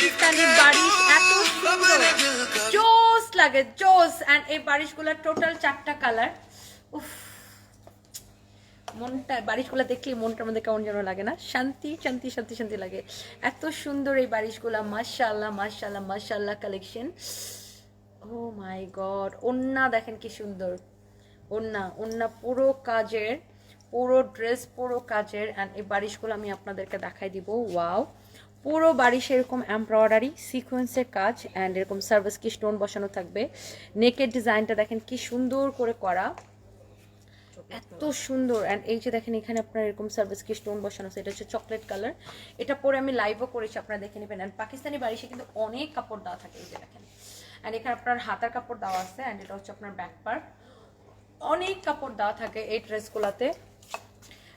পাকিস্তানি বারিশ এত সুন্দর। জোস লাগে, জোস। অ্যান্ড এই বারিশগুলোর টোটাল চারটা কালার উফ। মনটা, বারিশগুলো দেখলে মনটা আমাদের কেমন যেন লাগে না? শান্তি শান্তি শান্তি শান্তি লাগে। এত সুন্দর এই বারিশগুলা। মাশাল্লাহ মাশাল্লাহ মাশাল্লাহ কালেকশন ও মাই গড ওন্না দেখেন কি সুন্দর। ওন্না ওন্না পুরো কাজের, পুরো ড্রেস পুরো কাজের। অ্যান্ড এই বারিশগুলো আমি আপনাদেরকে দেখাই দিব। ওয়াও পুরো বাড়ি সেরকম এমব্রয়ডারি সিকোয়েন্সের কাজ অ্যান্ড এরকম সার্ভিস কি স্টোন বসানো থাকবে। নেকের ডিজাইনটা দেখেন কি সুন্দর করে করা। এত সুন্দর। অ্যান্ড এই যে দেখেন এখানে আপনার এরকম সার্ভিস কি স্টোন বসানো আছে, এটা হচ্ছে চকলেট কালার এটা পরে আমি লাইভও করেছি, আপনারা দেখে নেবেন। অ্যান্ড পাকিস্তানি বাড়িতে কিন্তু অনেক কাপড় দেওয়া থাকে এই যে দেখেন। অ্যান্ড এখানে আপনার হাতার কাপড় দেওয়া আছে অ্যান্ড এটা হচ্ছে আপনার ব্যাক পার্ট অনেক কাপড় দেওয়া থাকে এই ড্রেসগুলোতে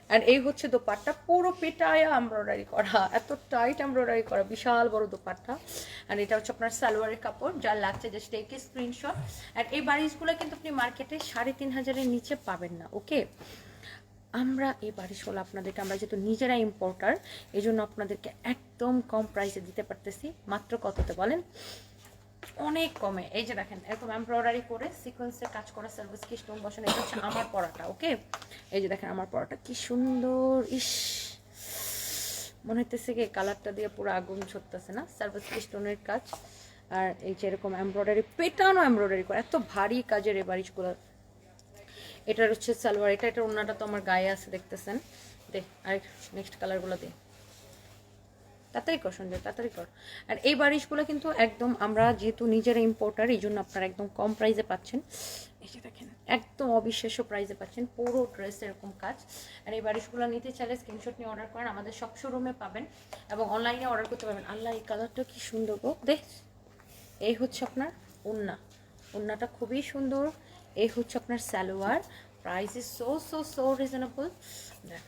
অ্যান্ড এই হচ্ছে দোপাট্টা। পুরো পেটায় এমব্রয়ডারি করা। এত টাইট এমব্রয়ডারি করা। বিশাল বড় দোপাট্টা। অ্যান্ড এটা হচ্ছে আপনার সালোয়ারের কাপড় যা লাগছে জাস্ট টেকে স্ক্রিনশট অ্যান্ড এই বারিশগুলো কিন্তু আপনি মার্কেটে সাড়ে তিন হাজারের নিচে পাবেন না ওকে আমরা এই বারিশগুলো আপনাদেরকে, আমরা যেহেতু নিজেরা ইম্পোর্টার এই জন্য আপনাদেরকে একদম কম প্রাইসে দিতে পারতেছি। মাত্র কততে বলেন? অনেক কমে। এই যে দেখেন, এরকম এমব্রয়ডারি করে সিকোয়েন্সে কাজ করা সার্ভিস কি স্টোন বসানো, এটা হচ্ছে আমার পড়াটা ওকে এই যে দেখেন আমার পড়াটা কি সুন্দর, ইস। মনে হইতেছে কি, কালারটা দিয়ে পুরো আগুন ছড়তেছে না? সার্ভিস স্টোনের কাজ? আর এই যে এরকম এমব্রয়ডারি, পেটানো এমব্রয়ডারি করে, এত ভারী কাজের এই বারিশগুলো এটার হচ্ছে সালোয়ার, এটা, এটার ওনাটা তো আমার গায়ে আছে, দেখতেছেন? দে আর নেক্সট কালারগুলো দে। তাড়াতাড়ি কর, সঞ্জয়, তাড়াতাড়ি কর। আর এই বারিশগুলো কিন্তু একদম আমরা যেহেতু নিজেরা ইম্পোর্টার এই জন্য আপনারা একদম কম প্রাইসে পাচ্ছেন। এই যে একদম অবিশ্বাস্য প্রাইসে পাচ্ছেন। পুরো ড্রেস এরকম কাজ। আর এই বারিশগুলো নিতে চাইলে স্ক্রিনশট নিয়ে অর্ডার করেন, আমাদের সব শোরুমে পাবেন এবং অনলাইনে অর্ডার করতে পারবেন। আল্লাহ, এই কালারটা কি সুন্দর গো। দেখ, এই হচ্ছে আপনার ওন্না ওন্নাটা খুবই সুন্দর। এই হচ্ছে আপনার salwar. Price is so so so reasonable দেখ,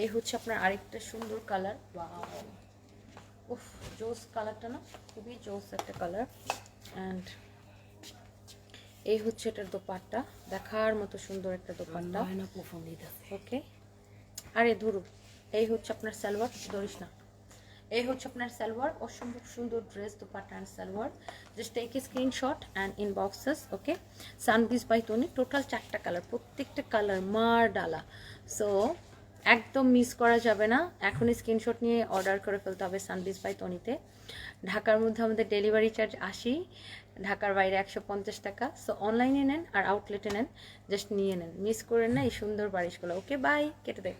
এই হচ্ছে আপনার আরেকটা সুন্দর কালার উফ, জোস কালারটা না, খুবই জোস একটা কালার অ্যান্ড এই হচ্ছে এটার দোপাট্টা। দেখার মতো সুন্দর একটা দোপাট্টা। ওকে আরে ধরু এই হচ্ছে আপনার সালোয়ার ধরিস না। এই হচ্ছে আপনার সালোয়ার অসম্ভব সুন্দর dress dupatta and salwar. Just take a screenshot and inbox us okay সানবিস বাই টনি টোটাল চারটা কালার প্রত্যেকটা কালার মার ডালা। সো একদম মিস করা যাবে না। এখনই স্ক্রিনশট নিয়ে অর্ডার করে ফেলতে হবে সানবিস বাই তনিতে ঢাকার মধ্যে আমাদের ডেলিভারি চার্জ আশি, ঢাকার বাইরে একশো পঞ্চাশ টাকা। সো অনলাইনে নেন আর আউটলেটে নেন জাস্ট নিয়ে নেন। মিস করেন না এই সুন্দর বারিশগুলো। ওকে বাই কেটে দেয়